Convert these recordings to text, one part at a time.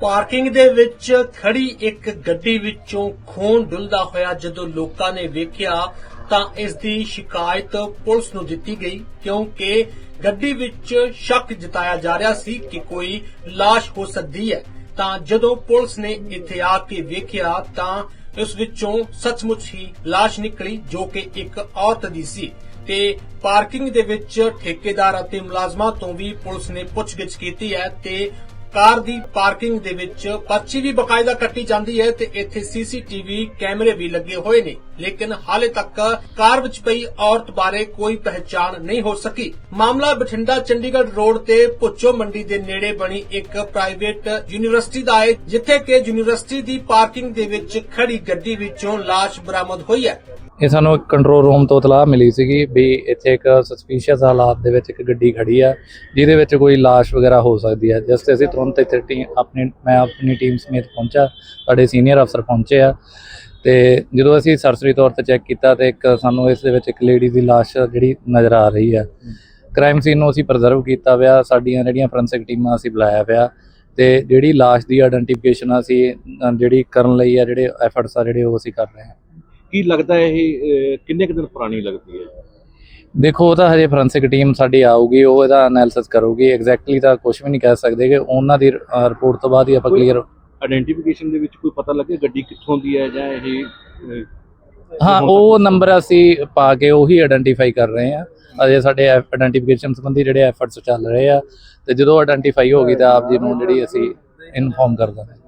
Parking ਦੇ ਵਿੱਚ ਖੜੀ ਇੱਕ ਗੱਡੀ ਵਿੱਚੋਂ ਖੂਨ ਡੁੱਲਦਾ ਹੋਇਆ ਜਦੋਂ ਲੋਕਾਂ ਨੇ ਵੇਖਿਆ ਤਾਂ ਇਸ ਦੀ ਸ਼ਿਕਾਇਤ ਪੁਲਿਸ ਨੂੰ ਦਿੱਤੀ ਗਈ, ਕਿਉਂਕਿ ਗੱਡੀ ਵਿੱਚ ਸ਼ੱਕ ਜਤਾਇਆ ਜਾ ਰਿਹਾ ਸੀ ਕਿ ਕੋਈ ਲਾਸ਼ ਹੋ ਸਕਦੀ ਹੈ। ਤਾਂ ਜਦੋਂ ਪੁਲਿਸ ਨੇ ਇੱਥੇ ਆ ਕੇ ਵੇਖਿਆ ਤਾਂ ਉਸ ਵਿੱਚੋਂ ਸੱਚਮੁੱਚ ਹੀ ਲਾਸ਼ ਨਿਕਲੀ, ਜੋ ਕਿ ਇੱਕ ਔਰਤ ਦੀ ਸੀ। ਤੇ ਪਾਰਕਿੰਗ ਦੇ ਵਿੱਚ ਠੇਕੇਦਾਰ ਅਤੇ ਮੁਲਾਜ਼ਮਾਂ ਤੋਂ ਵੀ ਪੁਲਿਸ ਨੇ ਪੁੱਛਗਿੱਛ ਕੀਤੀ ਹੈ ਤੇ ਕਾਰ ਦੀ ਪਾਰਕਿੰਗ ਦੇ ਵਿੱਚ ਪਰਚੀ ਵੀ ਬਕਾਇਦਾ ਕੱਟੀ ਜਾਂਦੀ ਹੈ ਤੇ ਇੱਥੇ ਸੀਸੀਟੀਵੀ ਕੈਮਰੇ ਵੀ ਲੱਗੇ ਹੋਏ ਨੇ। ਲੇਕਿਨ ਹਾਲੇ ਤੱਕ ਕਾਰ ਵਿੱਚ ਪਈ ਔਰਤ ਬਾਰੇ ਕੋਈ ਪਹਿਚਾਣ ਨਹੀਂ ਹੋ ਸਕੀ। ਮਾਮਲਾ ਬਠਿੰਡਾ ਚੰਡੀਗੜ੍ਹ ਰੋਡ ਤੇ ਪੁੱਚੋ ਮੰਡੀ ਦੇ ਨੇੜੇ ਬਣੀ ਇੱਕ ਪ੍ਰਾਈਵੇਟ ਯੂਨੀਵਰਸਿਟੀ ਦਾ ਹੈ, ਜਿੱਥੇ ਕਿ ਯੂਨੀਵਰਸਿਟੀ ਦੀ ਪਾਰਕਿੰਗ ਦੇ ਵਿੱਚ ਖੜੀ ਗੱਡੀ ਵਿੱਚੋਂ ਲਾਸ਼ ਬਰਾਮਦ ਹੋਈ ਹੈ। ਇਹ ਸਾਨੂੰ ਇੱਕ ਕੰਟਰੋਲ ਰੂਮ ਤੋਂ ਇਤਲਾਹ ਮਿਲੀ ਸੀਗੀ ਵੀ ਇੱਥੇ ਇੱਕ ਸਸਪੀਸ਼ੀਅਸ ਹਾਲਾਤ ਦੇ ਵਿੱਚ ਇੱਕ ਗੱਡੀ ਖੜੀ ਆ, ਜਿਹਦੇ ਵਿੱਚ ਕੋਈ ਲਾਸ਼ ਵਗੈਰਾ ਹੋ ਸਕਦੀ ਹੈ ਜਿਸ ਤੇ ਅਸੀਂ ਤੁਰੰਤ ਇੱਥੇ ਟੀਮ ਆਪਣੀ, ਮੈਂ ਆਪਣੀ ਟੀਮ ਸਮੇਤ ਪਹੁੰਚਾ, ਸਾਡੇ ਸੀਨੀਅਰ ਅਫਸਰ ਪਹੁੰਚੇ ਆ। ਤੇ ਜਦੋਂ ਅਸੀਂ ਸਰਸਰੀ ਤੌਰ ਤੇ ਚੈੱਕ ਕੀਤਾ ਤੇ ਇੱਕ ਸਾਨੂੰ ਇਸ ਦੇ ਵਿੱਚ ਇੱਕ ਲੇਡੀ ਦੀ ਲਾਸ਼ ਜਿਹੜੀ ਨਜ਼ਰ ਆ ਰਹੀ ਆ। ਕ੍ਰਾਈਮ ਸੀਨ ਨੂੰ ਅਸੀਂ ਪ੍ਰੀਜ਼ਰਵ ਕੀਤਾ ਹੋਇਆ ਸਾਡੀਆਂ ਜਿਹੜੀਆਂ ਫੋਰੈਂਸਿਕ ਟੀਮਾਂ ਅਸੀਂ ਬੁਲਾਇਆ ਹੋਇਆ ਤੇ ਜਿਹੜੀ ਲਾਸ਼ ਦੀ ਆਇਡੈਂਟੀਫਿਕੇਸ਼ਨ ਅਸੀਂ ਜਿਹੜੀ ਕਰਨ ਲਈ ਆ, ਜਿਹੜੇ ਐਫਰਟਸ ਆ, ਜਿਹੜੇ ਉਹ ਅਸੀਂ ਕਰ ਰਹੇ ਹਾਂ ਕੀ ਲੱਗਦਾ ਇਹ ਕਿੰਨੇ ਕੁ ਦਿਨ ਪੁਰਾਣੀ ਲੱਗਦੀ ਹੈ? ਦੇਖੋ ਉਹ ਤਾਂ ਹਜੇ ਫੋਰੈਂਸਿਕ ਟੀਮ ਸਾਡੀ ਆਊਗੀ ਉਹ ਇਹਦਾ ਐਨਾਲਿਸਿਸ ਕਰੂਗੀ ਐਗਜ਼ੈਕਟਲੀ ਤਾਂ ਕੁਝ ਵੀ ਨਹੀਂ ਕਹਿ ਸਕਦੇ ਕਿ ਉਹਨਾਂ ਦੀ ਰਿਪੋਰਟ ਤੋਂ ਬਾਅਦ ਹੀ ਆਪਾਂ ਕਲੀਅਰ ਆਇਡੈਂਟੀਫਿਕੇਸ਼ਨ ਦੇ ਵਿੱਚ ਕੋਈ ਪਤਾ ਲੱਗੇ ਗੱਡੀ ਕਿੱਥੋਂ ਦੀ ਹੈ ਜਾਂ ਇਹ ਹਾਂ ਉਹ ਨੰਬਰ ਅਸੀਂ ਪਾ ਕੇ ਉਹੀ ਆਇਡੈਂਟੀਫਾਈ ਕਰ ਰਹੇ ਹਾਂ। ਅਜੇ ਸਾਡੇ ਆਇਡੈਂਟੀਫਿਕੇਸ਼ਨ ਸੰਬੰਧੀ ਜਿਹੜੇ ਐਫਰਟਸ ਚੱਲ ਰਹੇ ਆ ਤੇ ਜਦੋਂ ਆਇਡੈਂਟੀਫਾਈ ਹੋ ਗਈ ਤਾਂ ਆਪ ਜੀ ਨੂੰ ਜਿਹੜੀ ਅਸੀਂ ਇਨਫੋਰਮ ਕਰ ਦਾਂਗੇ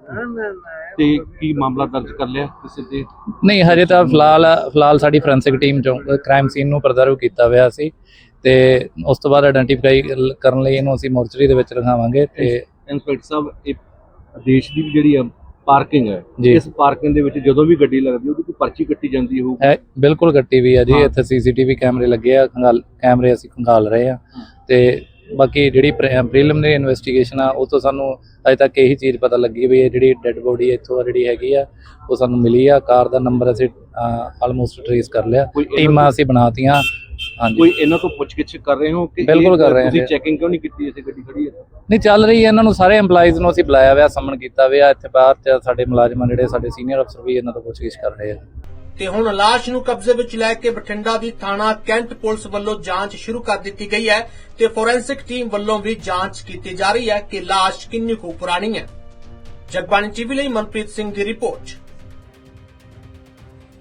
ਤੇ ਕੀ ਮਾਮਲਾ ਦਰਜ ਕਰ ਲਿਆ ਕਿਸੇ ਤੇ ਨਹੀਂ ਹਜੇ ਤਾਂ ਫਿਲਹਾਲ ਫਿਲਹਾਲ ਸਾਡੀ ਫੋਰੈਂਸਿਕ ਟੀਮ ਚੋਂ ਕ੍ਰਾਈਮ ਸੀਨ ਨੂੰ ਪ੍ਰੀਜ਼ਰਵ ਕੀਤਾ ਹੋਇਆ ਸੀ ਤੇ ਉਸ ਤੋਂ ਬਾਅਦ ਆਇਡੈਂਟੀਫਾਈ ਕਰਨ ਲਈ ਇਹਨੂੰ ਅਸੀਂ ਮੋਰਚਰੀ ਦੇ ਵਿੱਚ ਰਖਾਵਾਂਗੇ ਤੇ ਇੰਸਪੈਕਟਰ ਸਾਹਿਬ ਇਹ ਦੇਸ਼ ਦੀ ਜਿਹੜੀ ਆ ਪਾਰਕਿੰਗ ਹੈ। ਇਸ ਪਾਰਕਿੰਗ ਦੇ ਵਿੱਚ ਜਦੋਂ ਵੀ ਗੱਡੀ ਲੱਗਦੀ ਉਹਦੀ ਕੋਈ ਪਰਚੀ ਕੱਟੀ ਜਾਂਦੀ ਹੋਊ ਹੈ ਬਿਲਕੁਲ ਗੱਟੀ ਵੀ ਆ ਜੀ। ਇੱਥੇ ਸੀਸੀਟੀਵੀ ਕੈਮਰੇ ਲੱਗੇ ਆ ਕੈਮਰੇ ਅਸੀਂ ਖੰਗਾਲ ਰਹੇ ਆ ਤੇ ਬਾਕੀ ਜਿਹੜੀ ਪ੍ਰੀਲਿਮਿਨਰੀ ਇਨਵੈਸਟੀਗੇਸ਼ਨ ਆ ਉਹ ਤੋਂ ਸਾਨੂੰ ਅਜੇ ਤੱਕ ਇਹੀ ਚੀਜ਼ ਪਤਾ ਲੱਗੀ ਵੀ ਇਹ ਜਿਹੜੀ ਡੈੱਡ ਬੋਡੀ ਇੱਥੋਂ ਜਿਹੜੀ ਹੈਗੀ ਆ ਉਹ ਸਾਨੂੰ ਮਿਲੀ ਆ। ਕਾਰ ਦਾ ਨੰਬਰ ਅਸੀਂ ਆਲਮੋਸਟ ਟ੍ਰੇਸ ਕਰ ਲਿਆ। ਟੀਮਾਂ ਤੋਂ- ਅਸੀਂ ਬਣਾਤੀਆਂ। ਹਾਂਜੀ। ਕੋਈ ਇਹਨਾਂ ਤੋਂ ਪੁੱਛਗਿੱਛ ਕਰ ਰਹੇ ਹੋ ਕਿ ਬਿਲਕੁਲ ਕਰ ਰਹੇ ਹਾਂ ਤੁਸੀਂ। ਚੈਕਿੰਗ ਕਿਉਂ ਨਹੀਂ ਕੀਤੀ ਇਸੇ ਗੱਡੀ ਖੜੀ ਹੈ ਨਹੀਂ ਚੱਲ ਰਹੀ ਹੈ ਇਹਨਾਂ ਨੂੰ ਸਾਰੇ EMPLOYEES ਨੂੰ ਅਸੀਂ ਬੁਲਾਇਆ ਹੋਇਆ ਸਮਨ ਕੀਤਾ ਹੋਇਆ ਇੱਥੇ ਬਾਹਰ ਚ ਸਾਡੇ ਮੁਲਾਜ਼ਮਾਂ ਜਿਹੜੇ ਸਾਡੇ ਸੀਨੀਅਰ ਅਫਸਰ ਵੀ ਇਹਨਾਂ ਤੋਂ ਪੁੱਛਗਿੱਛ ਕਰ ਰਹੇ ਆ। ਤੇ ਹੁਣ ਲਾਸ਼ ਨੂੰ ਕਬਜ਼ੇ ਵਿੱਚ ਲੈ ਕੇ ਬਠਿੰਡਾ ਦੀ ਥਾਣਾ ਕੈਂਟ ਪੁਲਿਸ ਵੱਲੋਂ ਜਾਂਚ ਸ਼ੁਰੂ ਕਰ ਦਿੱਤੀ ਗਈ ਹੈ ਤੇ ਫੋਰੈਂਸਿਕ ਟੀਮ ਵੱਲੋਂ ਵੀ ਜਾਂਚ ਕੀਤੀ ਜਾ ਰਹੀ ਹੈ ਕਿ ਲਾਸ਼ ਕਿੰਨੀ ਕੁ ਪੁਰਾਣੀ ਹੈ। ਜਗਬਾਣੀ ਟੀਵੀ ਲਈ ਮਨਪ੍ਰੀਤ ਸਿੰਘ ਦੀ ਰਿਪੋਰਟ।